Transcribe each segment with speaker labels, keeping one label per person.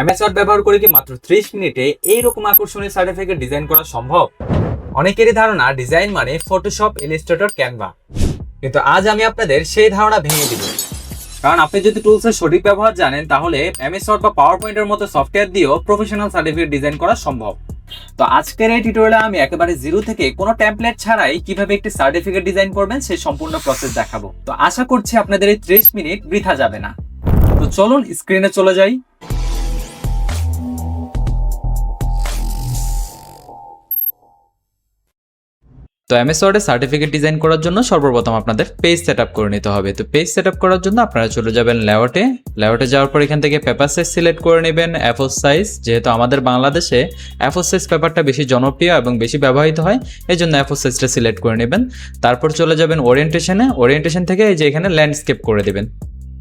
Speaker 1: MS ব্যবহার করে কি মাত্র ত্রিশ মিনিটে এইরকম আকর্ষণীয় সার্টিফিকেট ডিজাইন করা সম্ভব? অনেকেরই ধারণা ডিজাইন মানে ফটোশপ ইলিস্ট্রেটর ক্যানভা কিন্তু আজ আমি আপনাদের সেই ধারণা ভেঙে দিব। কারণ আপনি যদি টুলসের সঠিক ব্যবহার জানেন, তাহলে এমএস বা পাওয়ার পয়েন্টের মতো সফটওয়্যার দিয়েও প্রফেশনাল সার্টিফিকেট ডিজাইন করা সম্ভব। তো আজকের এই টিউটোরিয়ালে আমি একেবারে জিরো থেকে কোনো টেমপ্লেট ছাড়াই কীভাবে একটি সার্টিফিকেট ডিজাইন করবেন, সেই সম্পূর্ণ প্রসেস দেখাবো। তো আশা করছি আপনাদের এই ত্রিশ মিনিট বৃথা যাবে না। তো চলুন স্ক্রিনে চলে যাই।
Speaker 2: তো এমএস ওয়ার্ডে সার্টিফিকেট ডিজাইন করার জন্য সর্বপ্রথম আপনাদের পেজ সেট করে নিতে হবে। তো পেজ সেট করার জন্য আপনারা চলে যাবেন লেআউটে লেআউটে যাওয়ার পর এখান থেকে পেপার সাইজ সিলেক্ট করে নেবেন অ্যাফোর সাইজ যেহেতু আমাদের বাংলাদেশে অ্যাফোর সাইজ পেপারটা বেশি জনপ্রিয় এবং বেশি ব্যবহৃত হয় এই জন্য অ্যাফোর সাইজটা সিলেক্ট করে নেবেন। তারপর চলে যাবেন ওরিয়েন্টেশনে ওরিয়েন্টেশন থেকে এই যে এখানে ল্যান্ডস্কেপ করে দেবেন।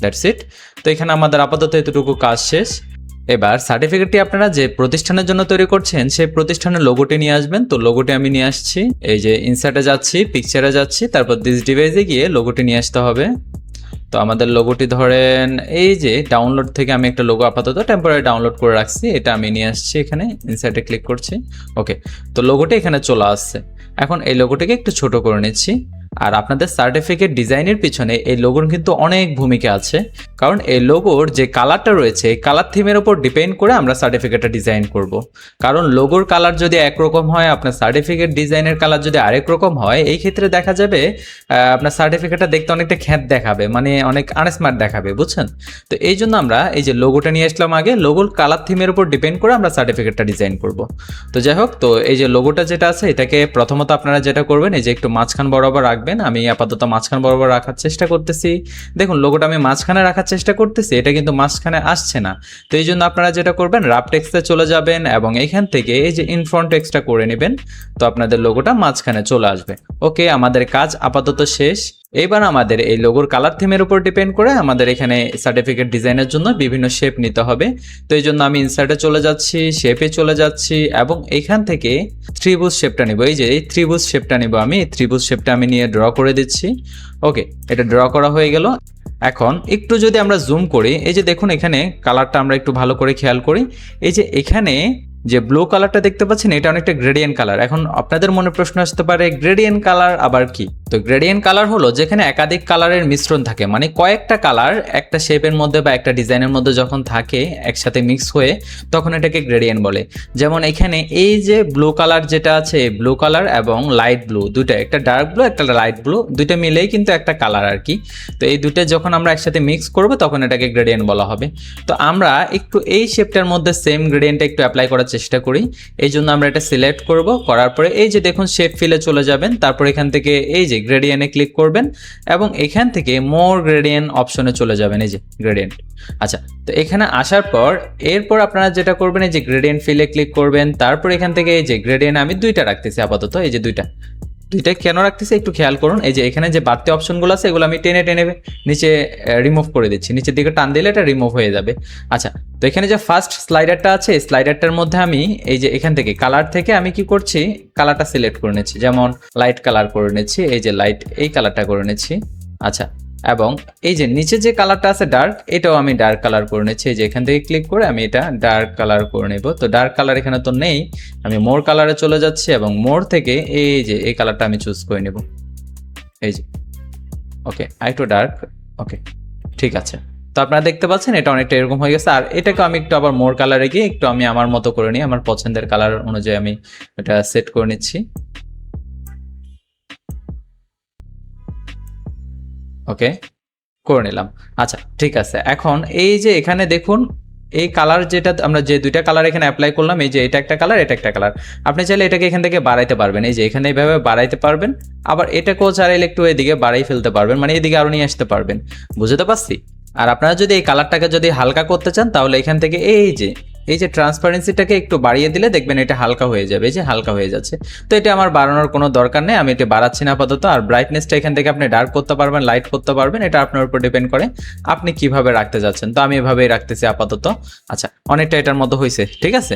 Speaker 2: দ্যাটস ইট তো এখানে আমাদের আপাতত এতটুকু কাজ শেষ। এবার সার্টিফিকেটটি আপনারা যে প্রতিষ্ঠানের জন্য তৈরি করছেন, সেই প্রতিষ্ঠানের লোগোটি নিয়ে আসবেন। তো লোগোটি আমি নিয়ে আসছি। এই যে ইনসার্টে যাচ্ছি পিকচারে যাচ্ছি, তারপর দিস ডিভাইসে গিয়ে লোগোটি নিয়ে আসতে হবে। তো আমাদের লোগোটি ধরেন, এই যে ডাউনলোড থেকে আমি একটা লোগো আপাতত টেম্পোরারি ডাউনলোড করে রাখছি। এটা আমি নিয়ে আসছি এখানে ইনসার্টে ক্লিক করছি। ওকে তো লোগোটি এখানে চলে আসছে। এখন এই লোগোটিকে একটু ছোট করে নিচ্ছি। আর আপনাদের সার্টিফিকেট ডিজাইনের পিছনে এই লোগোর কিন্তু অনেক ভূমিকা আছে। কারণ এই লোগোর যে কালারটা রয়েছে, এই কালার থিমের উপর ডিপেন্ড করে আমরা সার্টিফিকেটটা ডিজাইন করব। কারণ লোগোর কালার যদি একরকম হয়, আপনার সার্টিফিকেট ডিজাইনের কালার যদি আরেক রকম হয়, এই ক্ষেত্রে দেখা যাবে আপনার সার্টিফিকেটটা দেখতে অনেকটা খ্যাত দেখাবে মানে অনেক আনস্মার্ট দেখাবে, বুঝছেন? তো এই জন্য আমরা এই যে লোগোটা নিয়ে আসলাম আগে লোগোর কালার থিমের উপর ডিপেন্ড করে আমরা সার্টিফিকেটটা ডিজাইন করব। তো যাই হোক, তো এই যে লোগোটা যেটা আছে, এটাকে প্রথমত আপনারা যেটা করবেন, এই যে একটু মাঝখান বরাবর রাখবেন। আমি আপাতত মাঝখান বরাবর রাখার চেষ্টা করতেছি। দেখুন লোগোটা আমি মাঝখানে রাখার চেষ্টা করতেছি, এটা কিন্তু মাঝখানে আসছে না। তো এই জন্য আপনারা যেটা করবেন রাপ টেক্সটে চলে যাবেন এবং এখান থেকে এই যে ইনফ্রন্ট টেক্সটটা করে নেবেন, তো আপনাদের লোগোটা মাঝখানে চলে আসবে। ওকে আমাদের কাজ আপাতত শেষ। এবার আমাদের এই লোগোর কালার থিমের উপর ডিপেন্ড করে আমাদের এখানে সার্টিফিকেট ডিজাইনের জন্য বিভিন্ন শেপ নিতে হবে। তো এই জন্য আমি ইনসার্টে চলে যাচ্ছি শেপে চলে যাচ্ছি এবং এখান থেকে ত্রিভুজ শেপটা নিব। এই যে এই ত্রিভুজ শেপটা নিব আমি, এই ত্রিভুজ শেপটা আমি নিয়ে ড্র করে দিচ্ছি। ওকে এটা ড্র করা হয়ে গেল। এখন একটু যদি আমরা জুম করি, এই যে দেখুন এখানে কালারটা আমরা একটু ভালো করে খেয়াল করি। এই যে এখানে যে ব্লু কালারটা দেখতে পাচ্ছেন, এটা অনেকটা গ্রেডিয়েন্ট কালার এখন আপনাদের মনে প্রশ্ন আসতে পারে গ্রেডিয়েন্ট কালার আবার কি? তো গ্রেডিয়েন্ট কালার হলো যেখানে একাধিক কালারের মিশ্রণ থাকে মানে কয়েকটা কালার একটা শেপের মধ্যে বা একটা ডিজাইনের মধ্যে যখন থাকে একসাথে মিক্স হয়ে, তখন এটাকে গ্রেডিয়েন্ট বলে। যেমন এখানে এই যে ব্লু কালার যেটা আছে ব্লু কালার এবং লাইট ব্লু দুটো একটা ডার্ক ব্লু একটা লাইট ব্লু দুইটা মিলেই কিন্তু একটা কালার আর কি। তো এই দুটো যখন আমরা একসাথে মিক্স করব, তখন এটাকে গ্রেডিয়েন্ট বলা হবে। তো আমরা একটু এই শেপটার মধ্যে সেম গ্রেডিয়েন্টটা একটু অ্যাপ্লাই করার চেষ্টা করি। এই জন্য আমরা এটা সিলেক্ট করব, করার পরে এই যে দেখুন শেপ ফিলে চলে যাবেন, তারপর এখান থেকে এই যে গ্রেডিয়েন্টে ক্লিক করবেন এবং এখান থেকে মোর গ্রেডিয়েন্ট অপশনে চলে যাবেন, এই যে গ্রেডিয়েন্ট আচ্ছা তো এখানে আসার পর, এরপর আপনারা যেটা করবেন, এই যে গ্রেডিয়েন্ট ফিলে ক্লিক করবেন, তারপর এখান থেকে এই যে গ্রেডিয়েন্ট আমি দুইটা রাখতেছি আপাতত, এই যে দুইটা। দুইটা কেন রাখতেছি একটু খেয়াল করুন। এই যে এখানে যে বাড়তি অপশনগুলো আছে, এগুলো আমি টেনে টেনে নিচে রিমুভ করে দিচ্ছি। নিচের দিকে টান দিলে এটা রিমুভ হয়ে যাবে। আচ্ছা তো এখানে যে ফার্স্ট স্লাইডারটা আছে স্লাইডারটার মধ্যে আমি এই যে এখান থেকে কালার থেকে আমি কি করছি? কালারটা সিলেক্ট করে নিচ্ছি। যেমন লাইট কালার করে নিচ্ছি, এই যে লাইট এই কালারটা করে নিচ্ছি। আচ্ছা এবং এই যে নিচে যে কালারটা আছে ডার্ক এটাও আমি ডার্ক কালার করে নিচ্ছি। এই যে এখান থেকে ক্লিক করে আমি এটা ডার্ক কালার করে নেব। তো ডার্ক কালার এখানে তো নেই। আমি মোর কালারে চলে যাচ্ছি এবং মোর থেকে এই যে এই কালারটা আমি চুজ করে নেব। এই যে ওকে আরেকটু ডার্ক ওকে ঠিক আছে। তো আপনারা দেখতে পাচ্ছেন এটা অনেকটা এরকম হয়ে গেছে। আর এটাকে আমি একটু আবার মোর কালারে গিয়ে একটু আমি আমার মতো করে নিই আমার পছন্দের কালার অনুযায়ী আমি এটা সেট করে নিচ্ছি। ওকে? করে নিলাম। আচ্ছা ঠিক আছে। এখন এই যে এখানে দেখুন, এই কালার যেটা, আমরা যে দুইটা কালার এখানে অ্যাপ্লাই করলাম, এই যে এটা একটা কালার এটা একটা কালার আপনি চাইলে এটাকে এখান থেকে বাড়াইতে পারবেন। এই যে এখানে এইভাবে বাড়াইতে পারবেন। আবার এটাকেও চাইলে একটু এদিকে বাড়াই ফেলতে পারবেন। মানে এদিকে আরও নিয়ে আসতে পারবেন। বুঝতে পারছি? আর আপনারা যদি এই কালারটাকে যদি হালকা করতে চান, তাহলে এখান থেকে এই যে এই যে ট্রান্সপারেন্সিটাকে একটু বাড়িয়ে দিলে দেখবেন এটা হালকা হয়ে যাবে, এই যে হালকা হয়ে যাচ্ছে। তো এটা আমার বাড়ানোর কোনো দরকার নেই, আমি এটা বাড়াচ্ছি না আপাতত। আর ব্রাইটনেসটা এখান থেকে আপনি ডার্ক করতে পারবেন লাইট করতে পারবেন, এটা আপনার উপর ডিপেন্ড করে আপনি কীভাবে রাখতে যাচ্ছেন। তো আমি এভাবেই রাখতেছি আপাতত। আচ্ছা অনেকটা এটার মতো হয়েছে ঠিক আছে?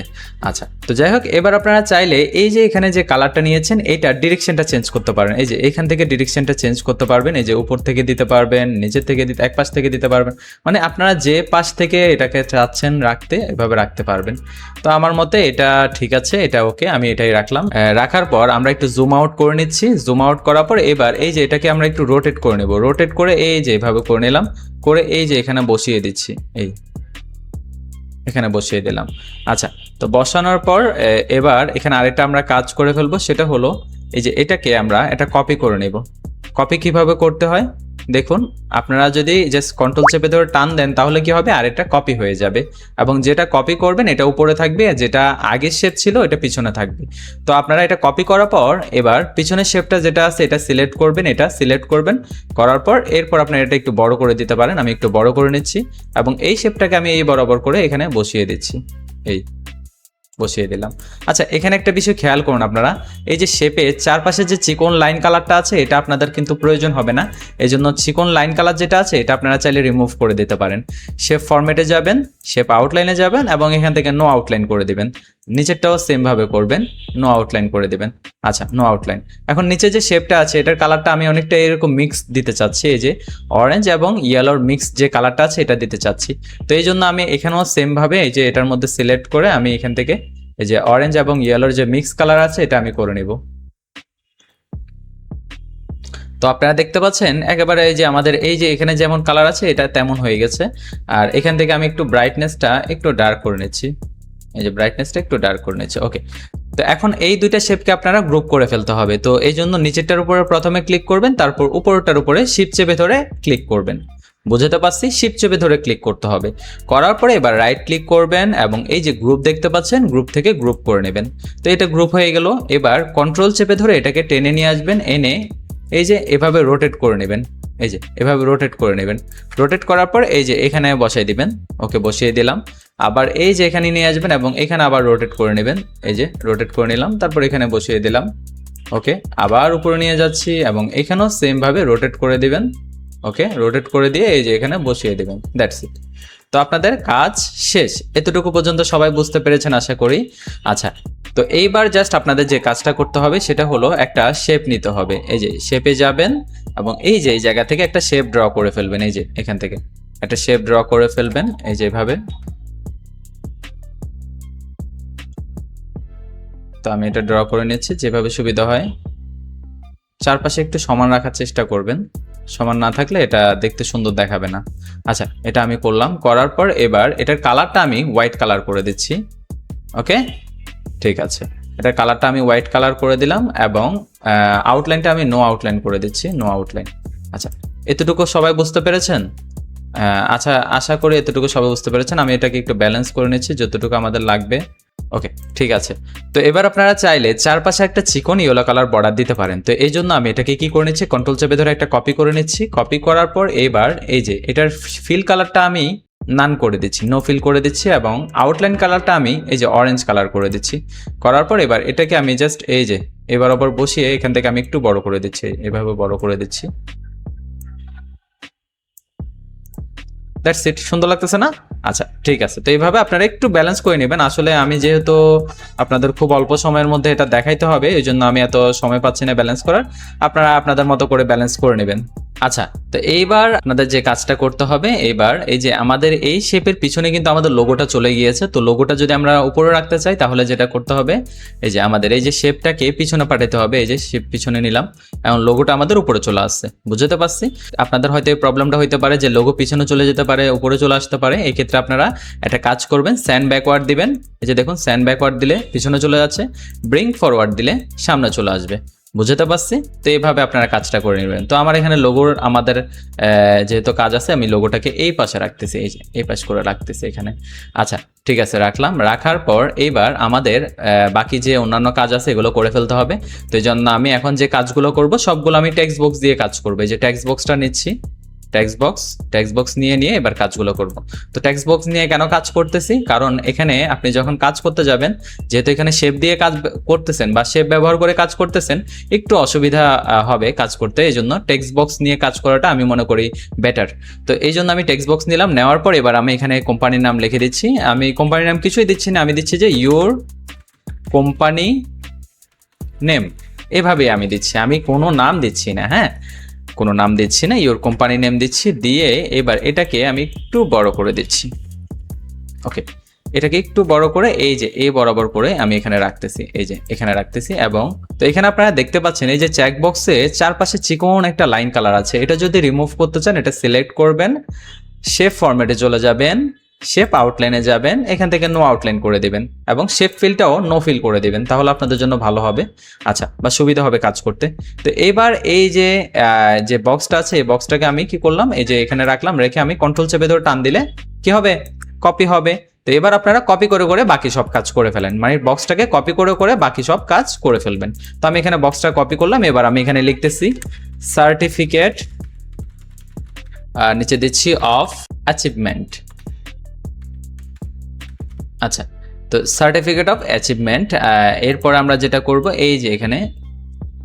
Speaker 2: আচ্ছা তো যাই হোক, এবার আপনারা চাইলে এই যে এখানে যে কালারটা নিয়েছেন, এইটা ডিরেকশনটা চেঞ্জ করতে পারেন। এই যে এখান থেকে ডিরেকশনটা চেঞ্জ করতে পারবেন, এই যে উপর থেকে দিতে পারবেন, নিচের থেকে দিতে, এক পাশ থেকে দিতে পারবেন। মানে আপনারা যে পাশ থেকে এটাকে চাচ্ছেন রাখতে, এভাবে রাখতে পারবেন। তো আমার মতে এটা ঠিক আছে, এটা ওকে আমি এটাই রাখলাম। রাখার পর আমরা একটু জুম আউট করে নিচ্ছি। জুম আউট করার পর এবার এই যে এটাকে আমরা একটু রোটেট করে নেব। রোটেট করে এই যে এভাবে করে নিলাম, করে এই যে এখানে বসিয়ে দিচ্ছি। এই, এখানে বসিয়ে দিলাম। আচ্ছা তো বসানোর পর এবার এখানে আরেকটা আমরা কাজ করে ফেলব, সেটা হলো এই যে এটাকে আমরা, এটা কপি করে নেব। কপি কীভাবে করতে হয়? দেখুন, আপনারা যদি জাস্ট কন্ট্রোল চেপে ধরে টান দেন, তাহলে কি হবে? আরেকটা কপি হয়ে যাবে। এবং যেটা কপি করবেন, এটা উপরে থাকবে, আর যেটা আগের শেপ ছিল, এটা পিছনে থাকবে। তো আপনারা এটা কপি করার পর, এবার পিছনের শেপটা যেটা আছে, এটা সিলেক্ট করবেন, এটা সিলেক্ট করবেন। করার পর, এরপর আপনারা এটা একটু বড় করে দিতে পারেন, আমি একটু বড় করে নিচ্ছি। এবং এই শেপটাকে আমি এই বরাবর করে এখানে বসিয়ে দিচ্ছি। এই। বসিয়ে দিলাম। আচ্ছা এখানে একটা বিষয় খেয়াল করুন আপনারা। এই যে শেপে চারপাশে যে চিকন লাইন কালারটা আছে, এটা আপনাদের কিন্তু প্রয়োজন হবে না। এই জন্য চিকন লাইন কালার যেটা আছে, এটা আপনারা চাইলে রিমুভ করে দিতে পারেন। শেপ ফরম্যাটে যাবেন শেপ আউটলাইনে যাবেন এবং এখান থেকে নো আউটলাইন করে দিবেন। নিচেরটাও সেম ভাবে করবেন নো আউটলাইন করে দিবেন। আচ্ছা নো আউটলাইন এখন নিচে যে শেপটা আছে, এটার কালারটা আমি অনেকটা এরকম মিক্স দিতে চাচ্ছি, এই যে অরেঞ্জ এবং ইয়েলোর মিক্স যে কালারটা আছে, এটা দিতে চাচ্ছি। তো এই জন্য আমি এখানেও সেম ভাবে এই যে এটার মধ্যে সিলেক্ট করে আমি এখান থেকে এই যে অরেঞ্জ এবং ইয়েলোর যে মিক্স কালার আছে, এটা আমি করে নিব। তো আপনারা দেখতে পাচ্ছেন, একেবারে এই যে আমাদের এই যে এখানে যেমন কালার আছে, এটা তেমন হয়ে গেছে। আর এখান থেকে আমি একটু ব্রাইটনেসটা একটু ডার্ক করে নিচ্ছি। এই যে ব্রাইটনেসটা একটু ডার্ক করে নিচ্ছি ওকে তো এখন এই দুইটা শেপকে আপনারা গ্রুপ করে ফেলতে হবে। তো এই জন্য নিচেরটার উপরে প্রথমে ক্লিক করবেন, তারপর উপরটার উপরে শিপ চেপে ধরে ক্লিক করবেন। বুঝতে পারছি? শিপ চেপে ধরে ক্লিক করতে হবে। করার পরে এবার রাইট ক্লিক করবেন এবং এই যে গ্রুপ দেখতে পাচ্ছেন গ্রুপ থেকে গ্রুপ করে নেবেন। তো এটা গ্রুপ হয়ে গেল। এবার কন্ট্রোল চেপে ধরে এটাকে টেনে নিয়ে আসবেন, এনে এই যে এভাবে রোটেট করে নেবেন। এই যে এভাবে রোটেট করে নেবেন। রোটেট করার পর এই যে এখানে বসাই দিবেন। ওকে বসিয়ে দিলাম। আবার এই যে এখানে নিয়ে আসবেন এবং এখানে আবার রোটেট করে নেবেন। এই যে রোটেট করে নিলাম, তারপর এখানে বসিয়ে দিলাম। ওকে আবার উপরে নিয়ে যাচ্ছি এবং এখানেও সেম ভাবে রোটেট করে দিবেন। ওকে রোটেট করে দিয়ে এই যে এখানে বসিয়ে দেবেন। দ্যাটস ইট তো আপনাদের কাজ শেষ। এতটুকু পর্যন্ত সবাই বুঝতে পেরেছেন, আশা করি। আচ্ছা তো এইবার জাস্ট আপনাদের যে কাজটা করতে হবে, সেটা হলো একটা শেপ নিতে হবে। এই যে শেপে যাবেন এবং এই যে এই জায়গা থেকে একটা শেপ ড্র করে ফেলবেন। এই যে এখান থেকে একটা শেপ ড্র করে ফেলবেন। এই যে তো আমি এটা ড্র করে নিচ্ছি যেভাবে সুবিধা হয়। চারপাশে একটু সমান রাখার চেষ্টা করবেন। সমান না থাকলে এটা দেখতে সুন্দর দেখাবে না। আচ্ছা এটা আমি করলাম, করার পর এবার এটার কালারটা আমি হোয়াইট কালার করে দিচ্ছি। ওকে ঠিক আছে। এটার কালারটা আমি হোয়াইট কালার করে দিলাম এবং আউটলাইনটা আমি নো আউটলাইন করে দিচ্ছি নো আউটলাইন আচ্ছা এতটুকু সবাই বুঝতে পেরেছেন? আচ্ছা আশা করি এতটুকু সবাই বুঝতে পেরেছেন। আমি এটাকে একটু ব্যালেন্স করে নিচ্ছি, যতটুকু আমাদের লাগবে। ওকে ঠিক আছে। তো এবার আপনারা চাইলে চারপাশে একটা চিকন ইয়েলো কালার বর্ডার দিতে পারেন। তো এই জন্য আমি এটাকে কি করে নিচ্ছি? কন্ট্রোল চেপে ধরে একটা কপি করে নিচ্ছি। কপি করার পর এবার এই যে এটার ফিল কালারটা আমি নান করে দিচ্ছি। নো ফিল করে দিচ্ছি এবং আউটলাইন কালারটা আমি এই যে অরেঞ্জ কালার করে দিচ্ছি। করার পর এবার এটাকে আমি জাস্ট এই যে এবার আবার বসিয়ে এখান থেকে আমি একটু বড় করে দিচ্ছি। এভাবে বড় করে দিচ্ছি। দ্যাটস ইট সুন্দর লাগতেছে না? আচ্ছা ঠিক আছে। তো এইভাবে আপনারা একটু ব্যালেন্স করে নেবেন। আসলে আমি যেহেতু আপনাদের খুব অল্প সময়ের মধ্যে এটা দেখাইতে হবে, এই জন্য আমি এত সময় পাচ্ছি না ব্যালেন্স করার। আপনারা আপনাদের মতো করে ব্যালেন্স করে নেবেন। আচ্ছা তো এইবার আপনাদের যে কাজটা করতে হবে, এইবার এই যে আমাদের এই শেপের পিছনে কিন্তু আমাদের লোগোটা চলে গিয়েছে। তো লোগোটা যদি আমরা উপরে রাখতে চাই, তাহলে যেটা করতে হবে, এই যে আমাদের এই যে শেপটাকে পিছনে পাঠাতে হবে, এই যে শেপ পিছনে নিলাম। এখন লোগোটা আমাদের উপরে চলে আসছে। বুঝতে পারছি? আপনাদের হয়তো এই প্রবলেমটা হইতে পারে যে লোগো পিছনে চলে যেতে পারে। উপরে চলে আসতে পারে, এই ক্ষেত্রে আপনারা একটা কাজ করবেন স্যান্ড ব্যাকওয়ার্ড দিবেন। এই যে দেখুন স্যান্ড ব্যাকওয়ার্ড দিলে পিছনে চলে যাচ্ছে ব্রিং ফরওয়ার্ড দিলে সামনে চলে আসবে। বুঝতে পারছি? তো এইভাবে আপনারা কাজটা করে নেবেন। তো আমার এখানে লোগোর, আমাদের যেহেতু কাজ আছে, আমি লোগোটাকে এই পাশে রাখতেছি, এই যে, এই পাশ করে রাখতেছি এখানে। আচ্ছা ঠিক আছে, রাখলাম। রাখার পর এইবার আমাদের বাকি যে অন্যান্য কাজ আছে, এগুলো করে ফেলতে হবে। তো এই জন্য আমি এখন যে কাজগুলো করব, সবগুলো আমি টেক্সট বক্স দিয়ে কাজ করব। এই যে টেক্সট বক্সটা নিচ্ছি। টেক্সট বক্স টেক্সট বক্স নিয়ে নিয়ে এবার কাজগুলো করব। তো টেক্সট বক্স নিয়ে কেন কাজ করতেছি? কারণ এখানে আপনি যখন কাজ করতে যাবেন, যেহেতু এখানে শেপ দিয়ে কাজ করতেছেন বা শেপ ব্যবহার করে কাজ করতেছেন, একটু অসুবিধা হবে কাজ করতে। এই জন্য টেক্সট বক্স নিয়ে কাজ করাটা আমি মনে করি বেটার তো এই জন্য আমি টেক্সট বক্স নিলাম। নেওয়ার পর এবার আমি এখানে কোম্পানির নাম লিখে দিচ্ছি। আমি কোম্পানির নাম কিছুই দিচ্ছি না। আমি দিচ্ছি যে ইউর কোম্পানি নেম এভাবে আমি দিচ্ছি। আমি কোনো নাম দিচ্ছি না হ্যাঁ? কোনো নাম দিচ্ছি না ইওর কোম্পানি নেম দিচ্ছি, দিয়ে এবার এটাকে আমি একটু বড় করে দিচ্ছি। ওকে এটাকে একটু বড় করে এই যে এই বরাবর করে আমি এখানে রাখতেছি, এই যে, এখানে রাখতেছি এবং তো এখানে আপনারা দেখতে পাচ্ছেন এই যে চেক বক্সে চারপাশে চিকন একটা লাইন কালার আছে। এটা যদি রিমুভ করতে চান, এটা সিলেক্ট করবেন শেপ ফরম্যাটে চলে যাবেন। শেপ আউটলাইনে যাবেন, এখান থেকে নো আউটলাইন করে দেবেন এবং শেপ ফিলটাও নো ফিল করে দেবেন, তাহলে আপনাদের জন্য ভালো হবে। আচ্ছা বা সুবিধা হবে কাজ করতে। তো এবার এই যে যে বক্সটা আছে, এই বক্সটাকে আমি কি করলাম? এই যে এখানে রাখলাম, রেখে আমি কন্ট্রোল চেপে ধরে টান দিলে কি হবে? কপি হবে। তো এবার আপনারা কপি করে করে বাকি সব কাজ করে ফেলেন। মানে বক্সটাকে কপি করে করে বাকি সব কাজ করে ফেলবেন। তো আমি এখানে বক্সটা কপি করলাম, এবার আমি এখানে লিখতেছি সার্টিফিকেট নিচে দিচ্ছি অফ অ্যাচিভমেন্ট আচ্ছা তো সার্টিফিকেট অফ অ্যাচিভমেন্ট এরপর আমরা যেটা করব, এই যে এখানে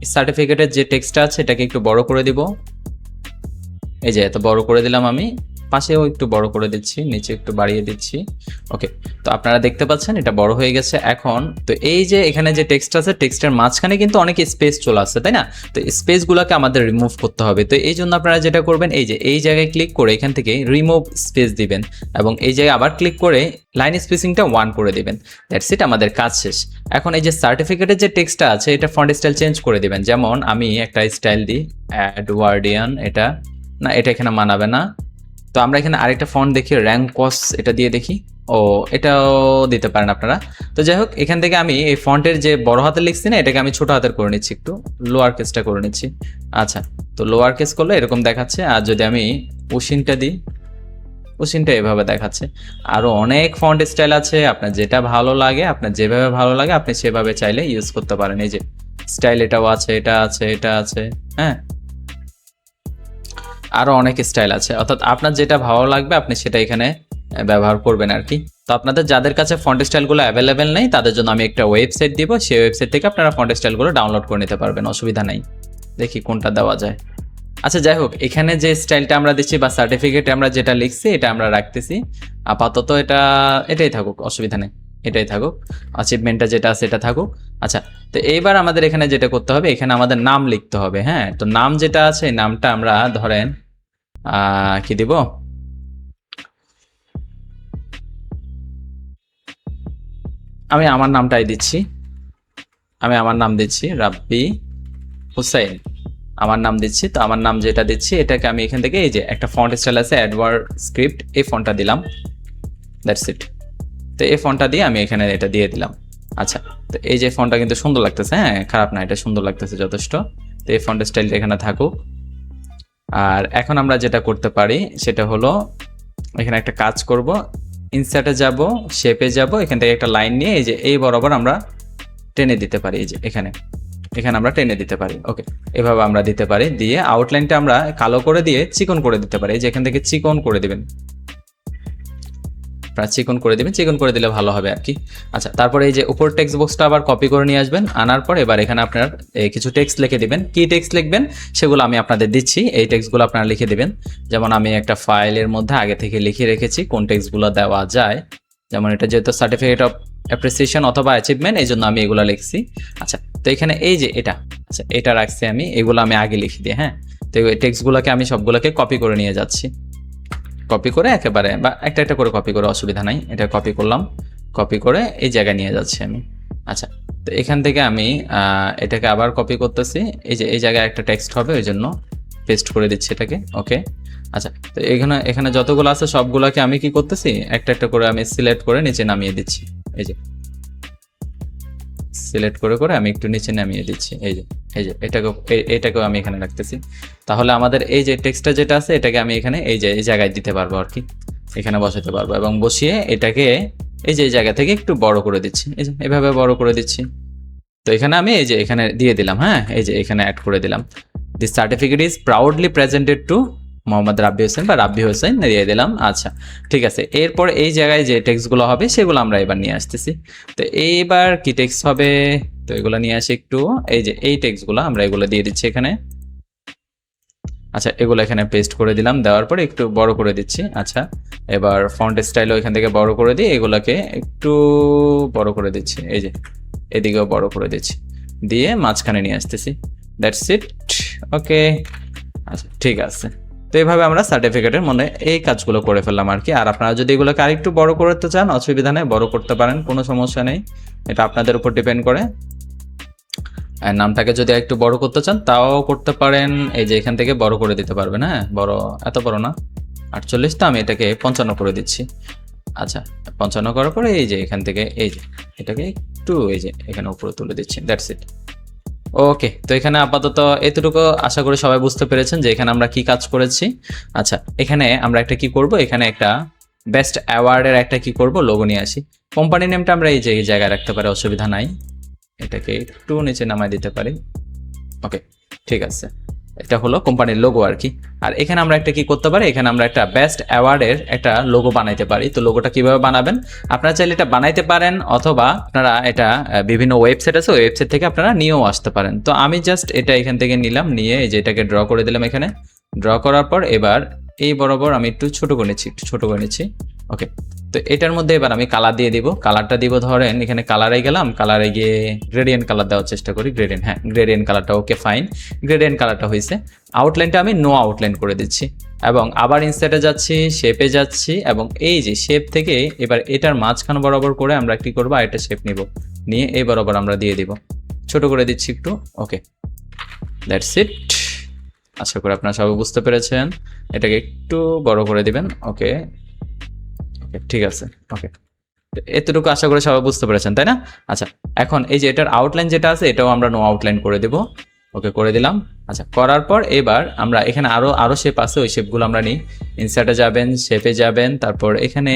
Speaker 2: সার্টিফিকেটের যে টেক্সটটা আছে, এটাকে একটু বড় করে দিব। এই যে এত বড় করে দিলাম আমি। পাশেও একটু বড় করে দিচ্ছি, নিচে একটু বাড়িয়ে দিচ্ছি। ওকে তো আপনারা দেখতে পাচ্ছেন এটা বড় হয়ে গেছে এখন। তো এই যে এখানে যে টেক্সট আছে টেক্সটের মাঝখানে কিন্তু অনেক স্পেস চলে আসছে, তাই না? তো স্পেসগুলোকে আমাদের রিমুভ করতে হবে। তো এই জন্য আপনারা যেটা করবেন, এই যে এই জায়গায় ক্লিক করে এখান থেকে রিমুভ স্পেস দিবেন এবং এই জায়গায় আবার ক্লিক করে লাইন স্পেসিংটা ওয়ান করে দিবেন। দ্যাটস ইট আমাদের কাজ শেষ। এখন এই যে সার্টিফিকেটের যে টেক্সটটা আছে, এটা ফন্ট স্টাইল চেঞ্জ করে দিবেন। যেমন আমি একটা স্টাইল দিই অ্যাডওয়ার্ডিয়ান এটা। না, এটা এখানে মানাবে না। তো আমরা এখানে আরেকটা ফন্ট দেখি র্যাঙ্ক কস এটা দিয়ে দেখি। ও, এটাও দিতে পারেন আপনারা। তো যাই হোক, এখান থেকে আমি এই ফন্টের যে বড় হাতের লিখছি না এটাকে আমি ছোট হাতের করে নিচ্ছি একটু। লোয়ার কেসটা করে নিচ্ছি। আচ্ছা তো লোয়ার কেস করলে এরকম দেখাচ্ছে। আর যদি আমি উশিনটা দিই উশিনটা এভাবে দেখাচ্ছে। আরও অনেক ফন্ট স্টাইল আছে। আপনার যেটা ভালো লাগে, আপনার যেভাবে ভালো লাগে, আপনি সেভাবে চাইলে ইউজ করতে পারেন। এই যে স্টাইল এটাও আছে, এটা আছে এটা আছে হ্যাঁ? আরও অনেক স্টাইল আছে। অর্থাৎ আপনার যেটা ভালো লাগবে, আপনি সেটা এখানে ব্যবহার করবেন আর কি তো আপনাদের যাদের কাছে ফন্ট স্টাইলগুলো অ্যাভেলেবেল নেই, তাদের জন্য আমি একটা ওয়েবসাইট দিব। সেই ওয়েবসাইট থেকে আপনারা ফন্ট স্টাইলগুলো ডাউনলোড করে নিতে পারবেন, অসুবিধা নেই। দেখি কোনটা দেওয়া যায়। আচ্ছা যাই হোক, এখানে যে স্টাইলটা আমরা দিচ্ছি বা সার্টিফিকেটে আমরা যেটা লিখছি, এটা আমরা রাখতেছি। আপাতত এটা, এটাই থাকুক, অসুবিধা নেই। এটাই থাকুক অ্যাচিভমেন্টটা যেটা আছে এটা থাকুক। আচ্ছা তো এইবার আমাদের এখানে যেটা করতে হবে, এখানে আমাদের নাম লিখতে হবে হ্যাঁ? তো নাম যেটা আছে নামটা আমরা ধরেন কি দিব? আমি আমার নামটাই দিচ্ছি। আমি আমার নাম দিচ্ছি রাব্বি হুসাইন। আমার নাম দিচ্ছি, তো আমার নাম যেটা দিচ্ছি, এটাকে আমি এখান থেকে, এই যে একটা ফন্ট স্টাইল আছে অ্যাডওয়ার্ড স্ক্রিপ্ট এই ফন্টটা দিলাম। দ্যাটস ইট তো এই ফন্টটা দিয়ে আমি এখানে এটা দিয়ে দিলাম। আচ্ছা তো এই যে ফোনটা কিন্তু সুন্দর লাগতেছে হ্যাঁ? খারাপ না, এটা সুন্দর লাগতেছে যথেষ্ট। তো এই ফন্ট স্টাইলটা এখানে থাকুক। আর এখন আমরা যেটা করতে পারি, সেটা হলো এখানে একটা কাজ করব। ইনসার্টে যাব শেপে যাব, এখান থেকে একটা লাইন নিয়ে এই যে এই বরাবর আমরা টেনে দিতে পারি, এই যে এখানে। এখানে আমরা টেনে দিতে পারি ওকে এভাবে আমরা দিতে পারি, দিয়ে আউটলাইনটা আমরা কালো করে দিয়ে চিকন করে দিতে পারি, এই যে এখান থেকে চিকন করে দিবেন। আপনারা চিকন করে দিবেন, চিকন করে দিলে ভালো হবে আর কি। আচ্ছা তারপরে এই যে উপর টেক্সট বক্সটা আবার কপি করে নিয়ে আসবেন, আনার পর এবার এখানে আপনার কিছু টেক্সট লিখে দিবেন। কি টেক্সট লিখবেন? সেগুলো আমি আপনাদের দিচ্ছি, এই টেক্সটগুলো আপনারা লিখে দিবেন। যেমন আমি একটা ফাইলের মধ্যে আগে থেকে লিখে রেখেছি, কোন টেক্সটগুলো দেওয়া যায়। যেমন এটা যেহেতু সার্টিফিকেট অফ অ্যাপ্রিসিয়েশন অথবা অ্যাচিভমেন্ট এই জন্য আমি এগুলো লিখছি। আচ্ছা তো এখানে এই যে এটা আচ্ছা এটা রাখছি আমি, এগুলো আমি আগে লিখে দিই হ্যাঁ? তো এই টেক্সটগুলোকে আমি সবগুলোকে কপি করে নিয়ে যাচ্ছি। কপি করে একেবারে বা একটা একটা করে কপি করে, অসুবিধা নাই, এটা কপি করলাম কপি করে এই জায়গায় নিয়ে যাচ্ছি আমি। আচ্ছা তো এখান থেকে আমি এটাকে আবার কপি করতেছি, এই যে, এই জায়গায় একটা টেক্সট হবে, ওই জন্য পেস্ট করে দিচ্ছি এটাকে ওকে আচ্ছা তো এখানে এখানে যতগুলো আছে সবগুলোকে আমি কি করতেছি? একটা একটা করে আমি সিলেক্ট করে নিচে নামিয়ে দিচ্ছি, এই যে। সিলেক্ট করে করে আমি একটু নিচে নামিয়ে দিচ্ছি। এই যে এই যে এটাকে এ- এটাকেও আমি এখানে রাখতেছি। তাহলে আমাদের এই যে টেক্সটটা যেটা আছে, এটাকে আমি এখানে এই যে, এই জায়গায় দিতে পারব আর কি। এখানে বসাতে পারব এবং বসিয়ে এটাকে এই যে, এই জায়গা থেকে একটু বড় করে দিচ্ছি। এই যে, এভাবে বড় করে দিচ্ছি। তো এখানে আমি এই যে, এখানে দিয়ে দিলাম হ্যাঁ? এই যে, এখানে অ্যাড করে দিলাম। This certificate is proudly presented to Mohammad Rabbi Hossain বা রাব্বি হোসেন দিয়ে দিলাম। আচ্ছা ঠিক আছে। এরপর এই জায়গায় যে টেক্সটগুলো হবে, সেগুলো আমরা এবার নিয়ে আসতেছি। তো এইবার কি টেক্সট হবে? তো এগুলো নিয়ে আসি একটু। এই যে এই টেক্সটগুলো আমরা এগুলো দিয়ে দিচ্ছি এখানে। আচ্ছা এগুলো এখানে পেস্ট করে দিলাম। দেওয়ার পরে একটু বড় করে দিচ্ছি। আচ্ছা এবার ফন্ট স্টাইলও এখান থেকে বড় করে দিই। এগুলোকে একটু বড় করে দিচ্ছি। এই যে, এদিকেও বড় করে দিচ্ছি। দিয়ে মাঝখানে নিয়ে আসতেছি। দ্যাটস ইট ওকে আচ্ছা ঠিক আছে। তো এইভাবে আমরা সার্টিফিকেটের মনে এই কাজগুলো করে ফেললাম আর কি। আর আপনারা যদি এগুলোকে আরেকটু বড় করতে চান, অসুবিধা নেই, বড় করতে পারেন, কোনো সমস্যা নেই। এটা আপনাদের উপর ডিপেন্ড করে। আর নামটাকে যদি একটু বড় করতে চান, তাও করতে পারেন। এই যে এখান থেকে বড় করে দিতে পারবেন হ্যাঁ? বড়, এত বড় না। আটচল্লিশ তো আমি এটাকে পঞ্চান্ন করে দিচ্ছি। আচ্ছা পঞ্চান্ন করার পরে এই যে এখান থেকে, এই যে, এটাকে একটু এই যে এখানে উপরে তুলে দিচ্ছি দ্যাটস ইট ওকে, তো এখানে আপাতত এতটুকু আশা করি সবাই বুঝতে পেরেছেন যে এখানে আমরা কি কাজ করেছি। আচ্ছা এখানে আমরা একটা কি করব? এখানে একটা বেস্ট অ্যাওয়ার্ডের একটা কি করব? লোগো নিয়ে আসি। কোম্পানি নেমটা আমরা এই যে, এই জায়গায় রাখতে পারি, অসুবিধা নাই। এটাকে একটু নিচে নামায় দিতে পারি। ওকে, ঠিক আছে। এটা হলো কোম্পানির লোগো আর কি। আর এখানে আমরা একটা কি করতে পারি? এখানে আমরা একটা বেস্ট অ্যাওয়ার্ডের একটা লোগো বানাইতে পারি। তো লোগোটা কীভাবে বানাবেন? আপনারা চাইলে এটা বানাইতে পারেন অথবা আপনারা এটা বিভিন্ন ওয়েবসাইট আছে ওয়েবসাইট থেকে আপনারা নিয়েও আসতে পারেন। তো আমি জাস্ট এটা এখান থেকে নিলাম, নিয়ে এই যে এটাকে ড্র করে দিলাম এখানে। ড্র করার পর এবার এই বরাবর আমি একটু ছোট করে নিচ্ছি, একটু ছোট করে নিচ্ছি। ওকে তো এটার মধ্যে এবার আমি কালার দিয়ে দিব। কালারটা দিব ধরেন, এখানে কালারে গেলাম। কালারে গিয়ে গ্রেডিয়েন্ট কালার দেওয়ার চেষ্টা করি। গ্রেডিয়েন্ট হ্যাঁ গ্রেডিয়েন্ট কালারটা ওকে ফাইন গ্রেডিয়েন্ট কালারটা হয়েছে। আউটলাইনটা আমি নো আউটলাইন করে দিচ্ছি। এবং আবার ইনসাইটে যাচ্ছি শেপে যাচ্ছি এবং এই যে শেপ থেকে এবার এটার মাঝখান বরাবর করে আমরা কি করব? আরেকটা শেপ নিব। নিয়ে এই বরাবর আমরা দিয়ে দিব। ছোট করে দিচ্ছি একটু। ওকে দ্যাটস ইট আশা করি আপনারা সবাই বুঝতে পেরেছেন। এটাকে একটু বড় করে দিবেন। ওকে ওকে ঠিক আছে। ওকে এতটুকু আশা করে সবাই বুঝতে পেরেছেন, তাই না? আচ্ছা এখন এই যে এটার আউটলাইন যেটা আছে, এটাও আমরা নো আউটলাইন করে দেব। ওকে করে দিলাম। আচ্ছা করার পর এবার আমরা এখানে আরও আরও শেপ আছে, ওই শেপগুলো আমরা নিই। ইনসার্টে যাবেন শেপে যাবেন, তারপর এখানে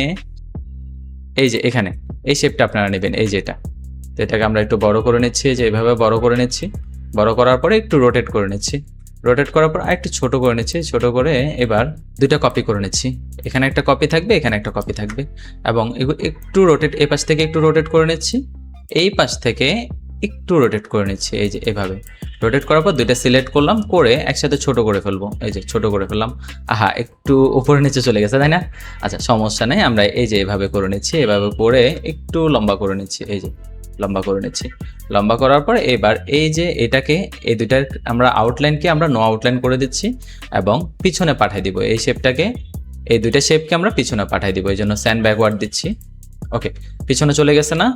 Speaker 2: এই যে এখানে, এই শেপটা আপনারা নেবেন, এই যে এটা। তো এটাকে আমরা একটু বড় করে নিচ্ছি যে এইভাবে বড় করে নিচ্ছি। বড় করার পরে একটু রোটেট করে নিচ্ছি। রোটেট করার পর আরেকটু ছোট করে নিচ্ছি, ছোট করে এবার দুইটা কপি করে নিচ্ছি। এখানে একটা কপি থাকবে, এখানে একটা কপি থাকবে। এবং একটু রোটেট এই পাশ থেকে একটু রোটেট করে নিচ্ছি। এই পাশ থেকে একটু রোটেট করে নিচ্ছি, এই যে এভাবে। রোটেট করার পর দুইটা সিলেক্ট করলাম, করে একসাথে ছোট করে ফেলব। এই যে ছোট করে ফেললাম। আহা, একটু উপরে নিচে চলে গেছে, তাই না? আচ্ছা সমস্যা নেই, আমরা এই যে এভাবে করে নিচ্ছি, এভাবে করে একটু লম্বা করে নিচ্ছি, এই যে। লম্বা করে নিচ্ছি। লম্বা করার পর এবার এই যে এটাকে, এই দুইটার আমরা আউটলাইনকে আমরা নো আউটলাইন করে দিচ্ছি এবং পিছনে পাঠিয়ে দিব। এই শেপটাকে এই দুইটা শেপকে আমরা পিছনে পাঠিয়ে দিব। এই জন্য স্যান্ড ব্যাকওয়ার্ড দিচ্ছি। ওকে পিছনে চলে গেছে না?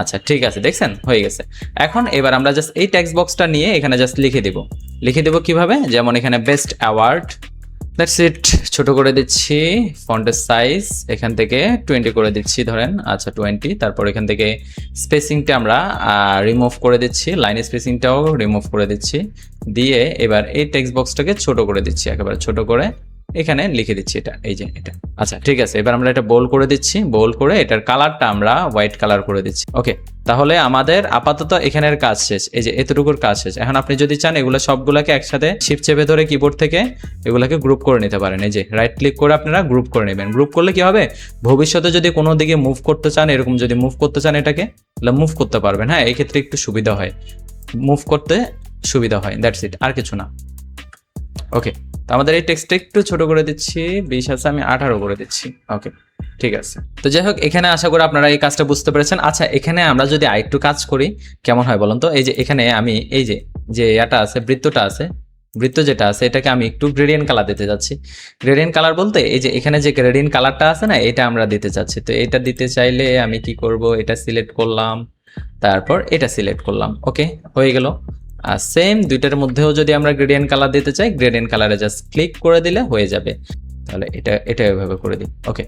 Speaker 2: আচ্ছা ঠিক আছে, দেখছেন? হয়ে গেছে। এখন এবার আমরা জাস্ট এই টেক্সট বক্সটা নিয়ে এখানে জাস্ট লিখে দিব। লিখে দেব কীভাবে? যেমন এখানে বেস্ট অ্যাওয়ার্ড দ্যাটস ইট ছোট করে দিচ্ছি ফন্টের সাইজ এখান থেকে টোয়েন্টি করে দিচ্ছি, ধরেন। আচ্ছা টোয়েন্টি তারপর এখান থেকে স্পেসিংটা আমরা রিমুভ করে দিচ্ছি। লাইন স্পেসিংটাও রিমুভ করে দিচ্ছি। দিয়ে এবার এই টেক্সট বক্সটাকে ছোট করে দিচ্ছি, একেবারে ছোট করে। এখানে লিখে দিচ্ছি এটা, এই যে এটা। আচ্ছা ঠিক আছে, এবার আমরা এটা বোল করে দিচ্ছি বোল করে এটার কালারটা আমরা হোয়াইট কালার করে দিচ্ছি। ওকে তাহলে আমাদের আপাতত এখানের কাজ শেষ, এই যে এতটুকুর কাজ শেষ। এখন আপনি যদি চান এগুলো সবগুলোকে একসাথে শিপ চেপে ধরে কিবোর্ড থেকে এগুলোকে গ্রুপ করে নিতে পারেন। এই যে রাইট ক্লিক করে আপনারা গ্রুপ করে নেবেন। গ্রুপ করলে কি হবে? ভবিষ্যতে যদি কোনো দিকে মুভ করতে চান, এরকম যদি মুভ করতে চান এটাকে, তাহলে মুভ করতে পারবেন। হ্যাঁ এই ক্ষেত্রে একটু সুবিধা হয়। মুভ করতে সুবিধা হয় দ্যাটস ইট আর কিছু না। ওকে তো আমাদের এই টেক্সটটা একটু ছোট করে দিচ্ছি, বিশ আছে, আমি আঠারো করে দিচ্ছি। ওকে ঠিক আছে। তো যাই হোক, এখানে আশা করি আপনারা এই কাজটা বুঝতে পেরেছেন। আচ্ছা এখানে আমরা যদি আরেকটু কাজ করি, কেমন হয় বলুন তো? এই যে এখানে আমি, এই যে যে এটা আছে, বৃত্তটা আছে, বৃত্ত যেটা আছে, এটাকে আমি একটু গ্রেডিয়েন্ট কালার দিতে যাচ্ছি। গ্রেডিয়েন্ট কালার বলতে, এই যে এখানে যে গ্রেডিয়েন্ট কালারটা আছে না, এটা আমরা দিতে চাচ্ছি তো এটা দিতে চাইলে আমি কি করব? এটা সিলেক্ট করলাম, তারপর এটা সিলেক্ট করলাম। ওকে হয়ে গেল। আর সেম দুইটার মধ্যেও যদি আমরা গ্রেডিয়েন্ট কালার দিতে চাই গ্রেডিয়েন্ট কালারে জাস্ট ক্লিক করে দিলে হয়ে যাবে। তাহলে এটা এটা এভাবে করে দিই। ওকে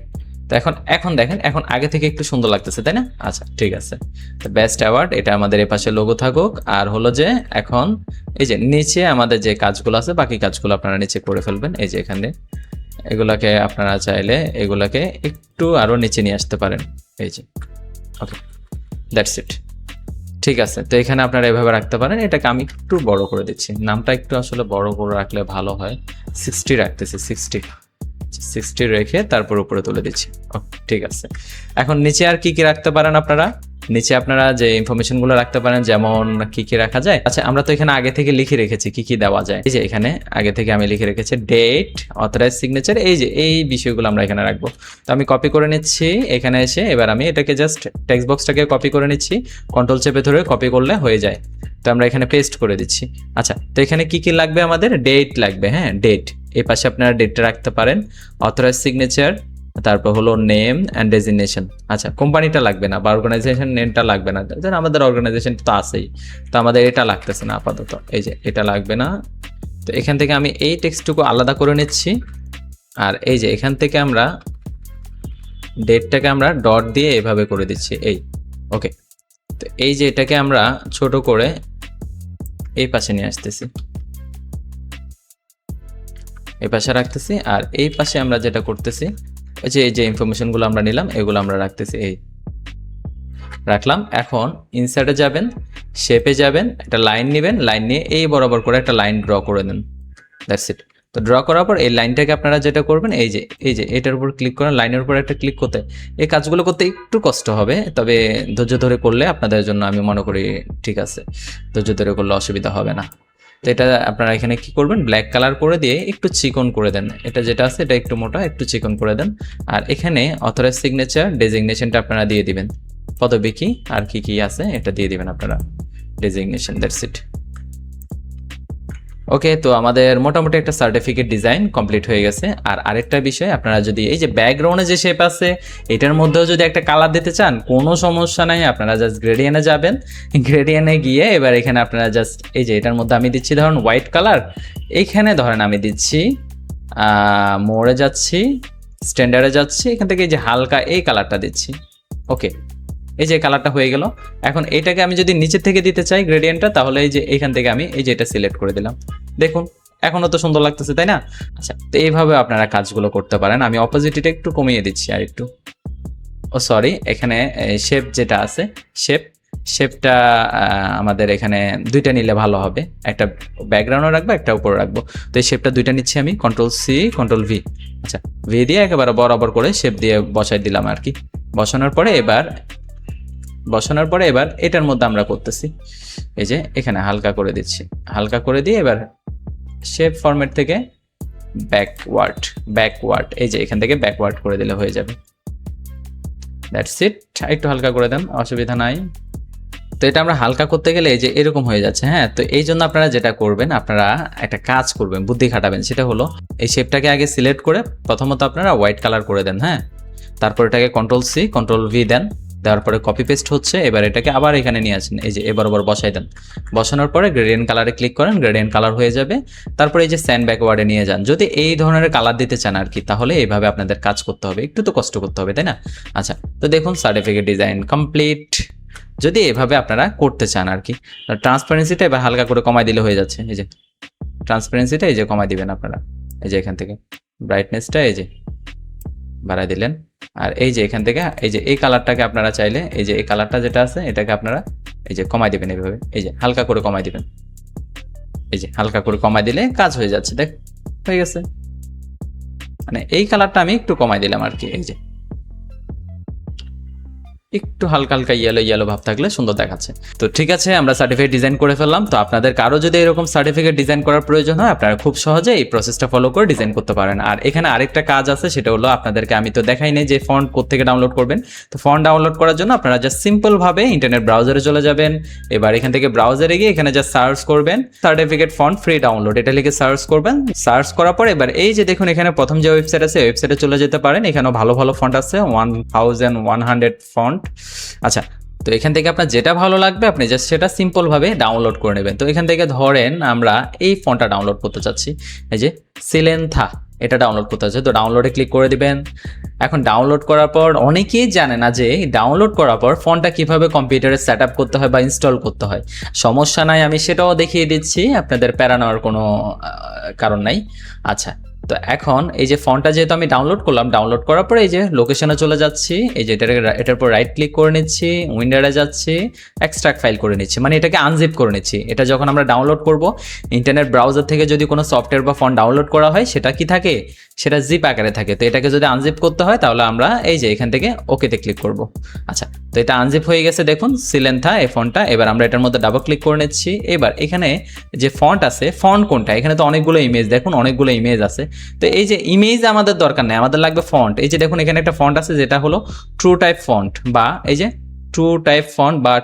Speaker 2: তো এখন এখন দেখেন, এখন আগে থেকে একটু সুন্দর লাগতেছে, তাই না? আচ্ছা ঠিক আছে। বেস্ট অ্যাওয়ার্ড এটা আমাদের এই পাশে লোগো থাকুক। আর হলো যে এখন, এই যে নিচে আমাদের যে কাজগুলো আছে, বাকি কাজগুলো আপনারা নিচে করে ফেলবেন। এই যে এখানে, এগুলাকে আপনারা চাইলে এগুলাকে একটু আরও নিচে নিয়ে আসতে পারেন। এই যে ওকে দ্যাটস ইট ঠিক আছে, তো এখানে আপনারা এভাবে রাখতে পারেন। এটাকে আমি একটু বড় করে দিচ্ছি। নামটা একটু আসলে বড় করে রাখলে ভালো হয়। সিক্সটি রাখতেছি সিক্সটি সিক্সটি রেখে তারপর উপরে তুলে দিচ্ছি। ঠিক আছে। এখন নিচে আর কি কি রাখতে পারেন আপনারা? নিচে আপনারা যে ইনফরমেশনগুলো রাখতে পারেন, যেমন কি কি রাখা যায়। আচ্ছা আমরা তো এখানে আগে থেকে লিখে রেখেছি কি কি দেওয়া যায়। এই যে এখানে, আগে থেকে আমি লিখে রেখেছি ডেট অথরাইজ সিগনেচার এই যে, এই বিষয়গুলো আমরা এখানে রাখব। তো আমি কপি করে নিচ্ছি, এখানে এসে এবার আমি এটাকে জাস্ট টেক্সট বক্সটাকে কপি করে নিচ্ছি কন্ট্রোল চেপে ধরে কপি করলে হয়ে যায়। তো আমরা এখানে পেস্ট করে দিচ্ছি। আচ্ছা তো এখানে কি কি লাগবে আমাদের? ডেট লাগবে হ্যাঁ ডেট এই পাশে আপনারা ডেটটা রাখতে পারেন অথরাইজ সিগনেচার তারপর হলো নেম অ্যান্ড ডেজিগনেশন আচ্ছা কোম্পানিটা লাগবে না, বা অর্গানাইজেশন নেমটা লাগবে না। যেন আমাদের অর্গানাইজেশন তো আছেই, তো আমাদের এটা লাগতেছে না আপাতত। এই যে, এটা লাগবে না। তো এখান থেকে আমি এই টেক্সটটুকু আলাদা করে নিচ্ছি। আর এই যে, এখান থেকে আমরা ডেটটাকে আমরা ডট দিয়ে এভাবে করে দিচ্ছি, এই। ওকে তো এই যে, এটাকে আমরা ছোট করে এই পাশে নিয়ে আসতেছি। এই পাশে রাখতেছি, আর এই পাশে আমরা যেটা করতেছি ওই যে, এই যে ইনফরমেশনগুলো আমরা নিলাম, এগুলো আমরা রাখতেছি, এই রাখলাম। এখন ইনসার্টে যাবেন শেপে যাবেন, একটা লাইন নেবেন লাইন নিয়ে এই বরাবর করে একটা লাইন ড্র করে দেন দ্যাটস ইট তো ড্র করার পর এই লাইনটাকে আপনারা যেটা করবেন, এই যে এই যে, এটার উপর ক্লিক করেন লাইনের উপর একটা ক্লিক করতে। এই কাজগুলো করতে একটু কষ্ট হবে, তবে ধৈর্য ধরে করলে আপনাদের জন্য আমি মনে করি ঠিক আছে। ধৈর্য ধরে করলে অসুবিধা হবে না। তো এটা আপনারা এখানে কি করবেন? ব্ল্যাক কালার করে দিয়ে একটু চিকন করে দেন। এটা যেটা আছে, এটা একটু মোটা, একটু চিকন করে দেন। আর এখানে অথরাইজ সিগনেচার ডেজিগনেশনটা আপনারা দিয়ে দিবেন। পদবী কি আর কি কি আছে, এটা দিয়ে দিবেন আপনারা। ডেজিগনেশন দ্যাটস ইট ওকে তো আমাদের মোটামুটি একটা সার্টিফিকেট ডিজাইন কমপ্লিট হয়ে গেছে। আর আরেকটা বিষয়, আপনারা যদি এই যে ব্যাকগ্রাউন্ডে যে শেপ আছে, এটার মধ্যেও যদি একটা কালার দিতে চান, কোনো সমস্যা নাই, আপনারা জাস্ট গ্রেডিয়ানে যাবেন। গ্রেডিয়ানে গিয়ে এবার এখানে আপনারা জাস্ট এই যে এটার মধ্যে আমি দিচ্ছি, ধরুন হোয়াইট কালার এইখানে ধরেন আমি দিচ্ছি মোড়ে যাচ্ছি স্ট্যান্ডার্ডে যাচ্ছি, এখান থেকে এই যে হালকা এই কালারটা দিচ্ছি। ওকে এই যে কালারটা হয়ে গেল। এখন এটাকে আমি যদি নিচের থেকে দিতে চাই গ্রেডিয়েন্টটা তাহলে এই যে এখান থেকে আমি এই যে এটা সিলেক্ট করে দিলাম। দেখুন, এখনও তো সুন্দর লাগতেছে, তাই না? আচ্ছা তো এইভাবে আপনারা কাজগুলো করতে পারেন। আমি অপোজিটটা একটু কমিয়ে দিচ্ছি আর একটু। ও সরি এখানে শেপ যেটা আছে শেপ শেপটা আমাদের এখানে দুইটা নিলে ভালো হবে। একটা ব্যাকগ্রাউন্ডও রাখব, একটা উপরে রাখব। তো এই শেপটা দুইটা নিচ্ছি আমি কন্ট্রোল সি কন্ট্রোল ভি আচ্ছা ভি দিয়ে একেবারে বরাবর করে শেপ দিয়ে বসাই দিলাম আর কি। বসানোর পরে এবার বসানোর পরে এবার এটার মধ্যে আমরা করতেছি। এই যে এখানে হালকা করে দিচ্ছি। হালকা করে দিয়ে এবার শেপ ফরম্যাট থেকে ব্যাকওয়ার্ড ব্যাকওয়ার্ড এই যে এখান থেকে ব্যাকওয়ার্ড করে দিলে হয়ে যাবে। দ্যাটস ইট একটু হালকা করে দেন, অসুবিধা নাই। তো এটা আমরা হালকা করতে গেলে এই যে এরকম হয়ে যাচ্ছে হ্যাঁ? তো এই জন্য আপনারা যেটা করবেন, আপনারা একটা কাজ করবেন, বুদ্ধি খাটাবেন, সেটা হলো এই শেপটাকে আগে সিলেক্ট করে প্রথমত আপনারা হোয়াইট কালার করে দেন হ্যাঁ? তারপর এটাকে কন্ট্রোল সি কন্ট্রোল ভি দেন। দেওয়ার পরে কপি পেস্ট হচ্ছে, এবার এটাকে আবার এখানে নিয়ে আসেন। এই যে এবার আবার বসাই দেন। বসানোর পরে গ্রেডিয়েন্ট কালারে ক্লিক করেন গ্রেডিয়েন্ট কালার হয়ে যাবে। তারপরে এই যে স্যান্ড ব্যাকওয়ার্ডে নিয়ে যান। যদি এই ধরনের কালার দিতে চান আর কি, তাহলে এইভাবে আপনাদের কাজ করতে হবে। একটু তো কষ্ট করতে হবে, তাই না? আচ্ছা তো দেখুন সার্টিফিকেট ডিজাইন কমপ্লিট যদি এভাবে আপনারা করতে চান আর কি ট্রান্সপারেন্সিটা এবার হালকা করে কমাই দিলে হয়ে যাচ্ছে। এই যে ট্রান্সপারেন্সিটা এই যে কমাই দিবেন আপনারা। এই যে এখান থেকে ব্রাইটনেসটা এই যে বাড়াই দিলেন। আর এই যে এখান থেকে, এই যে এই কালারটাকে আপনারা চাইলে, এই যে এই কালারটা যেটা আছে, এটাকে আপনারা এই যে কমাই দেবেন এইভাবে। এই যে হালকা করে কমাই দেবেন। এই যে হালকা করে কমাই দিলে কাজ হয়ে যাচ্ছে, দেখ, হয়ে গেছে। মানে এই কালারটা আমি একটু কমাই দিলাম আর কি, এই যে। একটু হালকা হালকা ইয়েলো ইয়েলো ভাব থাকলে সুন্দর দেখাচ্ছে। তো ঠিক আছে, আমরা সার্টিফিকেট ডিজাইন করে ফেললাম। তো আপনাদের কারও যদি এরকম সার্টিফিকেট ডিজাইন করার প্রয়োজন হয়, আপনারা খুব সহজে এই প্রসেসটা ফলো করে ডিজাইন করতে পারেন। আর এখানে আরেকটা কাজ আছে, সেটা হলো আপনাদেরকে আমি তো দেখাই নেই যে ফন্ট থেকে ডাউনলোড করবেন। তো ফন্ট ডাউনলোড করার জন্য আপনারা জাস্ট সিম্পল ভাবে ইন্টারনেট ব্রাউজারে চলে যাবেন। এবার এখান থেকে ব্রাউজারে গিয়ে এখানে জাস্ট সার্চ করবেন সার্টিফিকেট ফন্ট ফ্রি ডাউনলোড এটা লিখে সার্চ করবেন। সার্চ করার পর এবার এই যে দেখুন, এখানে প্রথম যে ওয়েবসাইট আছে ওয়েবসাইটে চলে যেতে পারেন। এখানেও ভালো ভালো ফন্ট আছে one thousand one hundred font আচ্ছা তো এখান থেকে আপনার যেটা ভালো লাগবে, আপনি জাস্ট সেটা সিম্পলভাবে ডাউনলোড করে নেবেন। তো এখান থেকে ধরেন আমরা এই ফোনটা ডাউনলোড করতে চাচ্ছি। এই যে সিলেন্থা এটা ডাউনলোড করতে চাচ্ছি। তো ডাউনলোডে ক্লিক করে দিবেন। এখন ডাউনলোড করার পর অনেকেই জানে না যে ডাউনলোড করার পর ফোনটা কীভাবে কম্পিউটারে সেট করতে হয় বা ইনস্টল করতে হয়। সমস্যা নাই, আমি সেটাও দেখিয়ে দিচ্ছি। আপনাদের প্যারা নেওয়ার কোনো কারণ নাই। আচ্ছা তো এখন এই যে ফন্টটা যেহেতু আমি ডাউনলোড করলাম ডাউনলোড করার পরে এই যে লোকেশনে চলে যাচ্ছি। এই যে এটার এটার উপর রাইট ক্লিক করে নিচ্ছি উইন্ডারে যাচ্ছি এক্সট্রাক্ট ফাইল করে নিচ্ছি। মানে এটাকে আনজিপ করে নিচ্ছি। এটা যখন আমরা ডাউনলোড করব ইন্টারনেট ব্রাউজার থেকে যদি কোনো সফটওয়্যার বা ফন্ট ডাউনলোড করা হয়, সেটা কি থাকে? সেটা জিপ আকারে থাকে। তো এটাকে যদি আনজিপ করতে হয়, তাহলে আমরা এই যে এখান থেকে ওকেতে ক্লিক করব। আচ্ছা তো এটা আনজিপ হয়ে গেছে দেখুন সিলেন্থা এই ফন্টটা এবার আমরা এটার মধ্যে ডাবল ক্লিক করে নিচ্ছি। এবার এখানে যে ফন্ট আছে ফন্ট কোনটা? এখানে তো অনেকগুলো ইমেজ দেখুন, অনেকগুলো ইমেজ আছে। তো এই যে ইমেজ আমাদের দরকার নেই, আমাদের লাগবে ফন্ট এই যে দেখুন, এখানে একটা ফন্ট আছে, যেটা হলো ট্রু টাইপ ফন্ট বা এই যে ট্রু টাইপ ফন্ট বা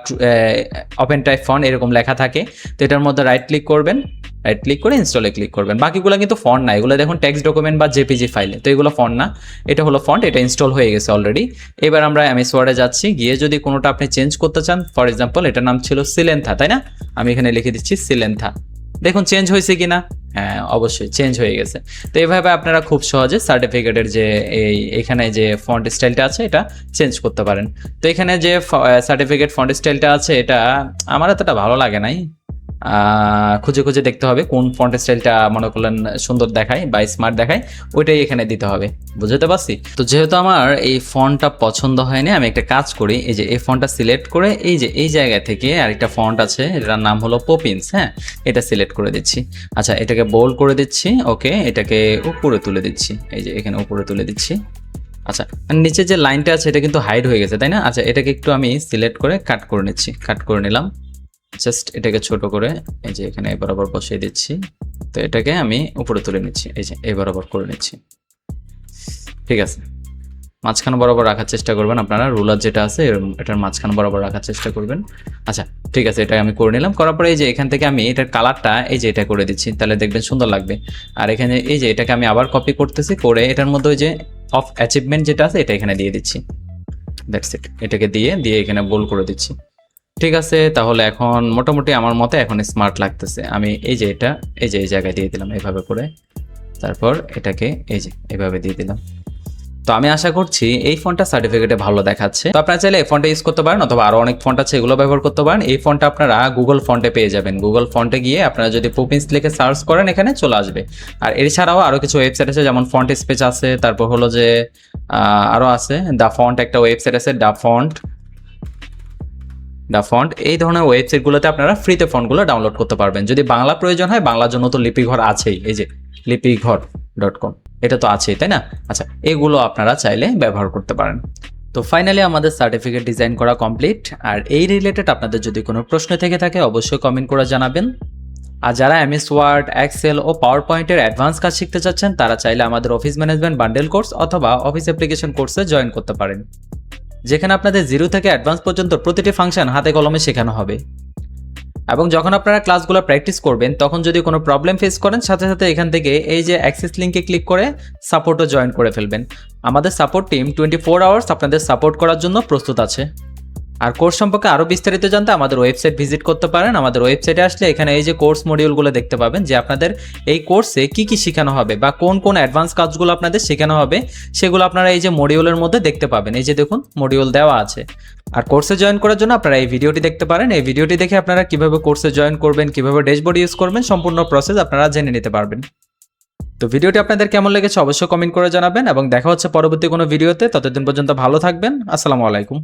Speaker 2: ওপেন টাইপ ফন্ট এরকম লেখা থাকে। তো এটার মধ্যে রাইট ক্লিক করবেন রাইট ক্লিক করে ইনস্টলে ক্লিক করবেন। বাকিগুলো কিন্তু ফন্ট না, এগুলো দেখুন টেক্সট ডকুমেন্ট বা জেপিজি ফাইলে তো এগুলো ফন্ট না, এটা হলো ফন্ট এটা ইনস্টল হয়ে গেছে অলরেডি এবার আমরা এমএস ওয়ার্ডে যাচ্ছি, গিয়ে যদি কোনোটা আপনি চেঞ্জ করতে চান ফর এক্সাম্পল এটার নাম ছিল সিলেন্থা তাই না? আমি এখানে লিখে দিচ্ছি সিলেন্থা দেখুন চেঞ্জ হয়েছে কিনা? হ্যাঁ অবশ্যই চেঞ্জ হয়ে গেছে। তো এইভাবে আপনারা খুব সহজে সার্টিফিকেটের যে এই, এখানে যে ফন্ট স্টাইলটা আছে, এটা চেঞ্জ করতে পারেন। তো এখানে যে সার্টিফিকেট ফন্ট স্টাইলটা আছে, এটা আমার এতটা ভালো লাগে নাই। খুঁজে খুঁজে দেখতে হবে কোন ফন্ট স্টাইলটা মনে করলেন সুন্দর দেখায় বা স্মার্ট দেখায়, ওইটাই এখানে দিতে হবে। বুঝতে পারছি? তো যেহেতু আমার এই ফন্টটা পছন্দ হয়নি, আমি একটা কাজ করি, এই যে এই ফন্টটা সিলেক্ট করে এই যে এই জায়গা থেকে আরেকটা ফন্ট আছে, এটার নাম হলো পপিন্স হ্যাঁ? এটা সিলেক্ট করে দিচ্ছি। আচ্ছা এটাকে বোল্ড করে দিচ্ছি, ওকে, এটাকে উপরে তুলে দিচ্ছি। এই যে এখানে উপরে তুলে দিচ্ছি। আচ্ছা আর নিচে যে লাইনটা আছে, এটা কিন্তু হাইড হয়ে গেছে, তাই না? আচ্ছা এটাকে একটু আমি সিলেক্ট করে কাট করে নিচ্ছি কাট করে নিলাম। জাস্ট এটাকে ছোট করে এই যে এখানে এই বরাবর বসিয়ে দিচ্ছি। তো এটাকে আমি উপরে তুলে নিচ্ছি। এই যে এই বরাবর করে নিচ্ছি। ঠিক আছে। মাঝখানে বরাবর রাখার চেষ্টা করবেন আপনারা। রুলার যেটা আছে এটার মাঝখানে বরাবর রাখার চেষ্টা করবেন। আচ্ছা ঠিক আছে এটা আমি করে নিলাম। করার পরে এই যে এখান থেকে আমি এটার কালারটা এই যে এটা করে দিচ্ছি। তাহলে দেখবেন সুন্দর লাগবে। আর এখানে এই যে এটাকে আমি আবার কপি করতেছি, করে এটার মধ্যে ওই যে অফ অ্যাচিভমেন্ট যেটা আছে, এটা এখানে দিয়ে দিচ্ছি। দ্যাটস ইট এটাকে দিয়ে দিয়ে এখানে বোল করে দিচ্ছি। ঠিক আছে, তাহলে এখন মোটামুটি আমার মতে এখন স্মার্ট লাগতেছে। আমি এই যে এটা, এই যে এই জায়গায় দিয়ে দিলাম এইভাবে করে। তারপর এটাকে এই যে এইভাবে দিয়ে দিলাম। তো আমি আশা করছি এই ফোনটা সার্টিফিকেটে ভালো দেখাচ্ছে। তো আপনারা চাইলে এই ফোনটা ইউজ করতে পারেন অথবা আরও অনেক ফোন আছে, এগুলো ব্যবহার করতে পারেন। এই ফোনটা আপনারা গুগল ফন্টে পেয়ে যাবেন। গুগল ফন্টে গিয়ে আপনারা যদি পুপিন্স লিখে সার্চ করেন, এখানে চলে আসবে। আর এছাড়াও আরও কিছু ওয়েবসাইট আছে, যেমন ফন্ট স্পেচ আছে, তারপর হলো যে আরও আছে দ্য ফন্ট একটা ওয়েবসাইট আছে দ্য ফন্ট দ্য ফন্ট, এই ধরনের ওয়েবসাইটগুলোতে আপনারা ফ্রিতে ফন্টগুলো ডাউনলোড করতে পারবেন। যদি বাংলা প্রয়োজন হয়, বাংলার জন্য তো লিপিঘর আছেই, এই যে লিপিঘর ডট কম এটা তো আছেই, তাই না? আচ্ছা এগুলো আপনারা চাইলে ব্যবহার করতে পারেন। তো ফাইনালি আমাদের সার্টিফিকেট ডিজাইন করা কমপ্লিট, আর এই রিলেটেড আপনাদের যদি কোনো প্রশ্ন থেকে থাকে, অবশ্যই কমেন্ট করে জানাবেন। আর যারা এমএস ওয়ার্ড, এক্সেল ও পাওয়ার পয়েন্টের অ্যাডভান্স কাজ শিখতে চাচ্ছেন, তারা চাইলে আমাদের অফিস ম্যানেজমেন্ট বান্ডেল কোর্স অথবা অফিস অ্যাপ্লিকেশন কোর্সে জয়েন করতে পারেন। যেখানে আপনাদের জিরো থেকে অ্যাডভান্স পর্যন্ত প্রতিটি ফাংশন হাতে কলমে শেখানো হবে। এবং যখন আপনারা ক্লাসগুলো প্র্যাকটিস করবেন, তখন যদি কোনো প্রবলেম ফেস করেন, সাথে সাথে এখান থেকে এই যে অ্যাক্সেস লিঙ্কে ক্লিক করে সাপোর্টও জয়েন করে ফেলবেন। আমাদের support team twenty four hours আপনাদের সাপোর্ট করার জন্য প্রস্তুত আছে। আর কোর্স সম্পর্কে আরও বিস্তারিত জানতে আমাদের ওয়েবসাইট ভিজিট করতে পারেন। আমাদের ওয়েবসাইটে আসলে এখানে এই যে কোর্স মডিউলগুলো দেখতে পাবেন, যে আপনাদের এই কোর্সে কি কি শেখানো হবে বা কোন কোন অ্যাডভান্স কাজগুলো আপনাদের শেখানো হবে, সেগুলো আপনারা এই যে মডিউলের মধ্যে দেখতে পাবেন। এই যে দেখুন মডিউল দেওয়া আছে। আর কোর্সে জয়েন করার জন্য আপনারা এই ভিডিওটি দেখতে পারেন। এই ভিডিওটি দেখে আপনারা কীভাবে কোর্সে জয়েন করবেন, কীভাবে ড্যাশবোর্ড ইউজ করবেন, সম্পূর্ণ প্রসেস আপনারা জেনে নিতে পারবেন। তো ভিডিওটি আপনাদের কেমন লেগেছে অবশ্যই কমেন্ট করে জানাবেন এবং দেখা হচ্ছে পরবর্তী কোনো ভিডিওতে ততদিন পর্যন্ত ভালো থাকবেন। আসসালামু আলাইকুম।